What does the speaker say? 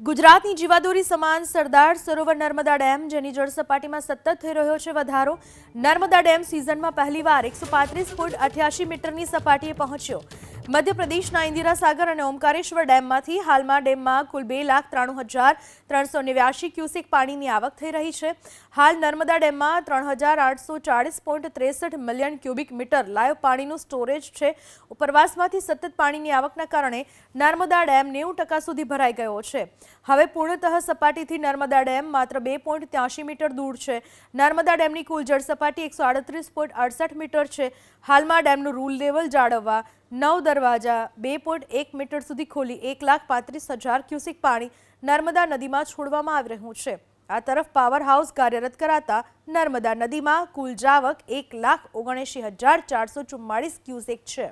ગુજરાતની જીવાદોરી સમાન સરદાર સરોવર નર્મદા ડેમ, જેની જળ સપાટીમાં સતત થઈ રહ્યો છે વધારો, નર્મદા ડેમ સિઝનમાં પહેલીવાર એકસો પાંત્રીસ ફૂટ અઠ્યાસી મીટરની સપાટીએ પહોંચ્યો. મધ્યપ્રદેશના ઇન્દિરા સાગર અને ઓમકારેશ્વર ડેમમાંથી હાલમાં ડેમમાં કુલ બે લાખ ત્રાણું હજાર ત્રણસો નેવ્યાસી ક્યુસેક પાણીની આવક થઈ રહી છે. હાલ નર્મદા ડેમમાં ત્રણ હજાર આઠસો ચાળીસ પોઈન્ટ ત્રેસઠ મિલિયન ક્યુબિક મીટર લાઈવ પાણીનું સ્ટોરેજ છે. ઉપરવાસમાંથી સતત પાણીની આવકના કારણે નર્મદા ડેમ નેવું ટકા સુધી ભરાઈ ગયો છે. હવે પૂર્ણતઃ સપાટીથી નર્મદા ડેમ માત્ર બે પોઈન્ટ ત્યાસી મીટર દૂર છે. નર્મદા ડેમની કુલ જળ સપાટી એકસો આડત્રીસ પોઈન્ટ અડસઠ મીટર છે. હાલમાં ડેમનું રૂલ લેવલ જાળવવા નવ દરવાજા, બે પોઈન્ટ એક મીટર સુધી ખોલી એક લાખ પાંત્રીસ હજાર ક્યુસેક પાણી નર્મદા નદીમાં છોડવામાં આવી રહ્યું છે. આ તરફ પાવર હાઉસ કાર્યરત કરાતા નર્મદા નદીમાં કુલ જાવક એક લાખ ઓગણએંશી હજાર ચારસો ચુમ્માળીસ ક્યુસેક છે.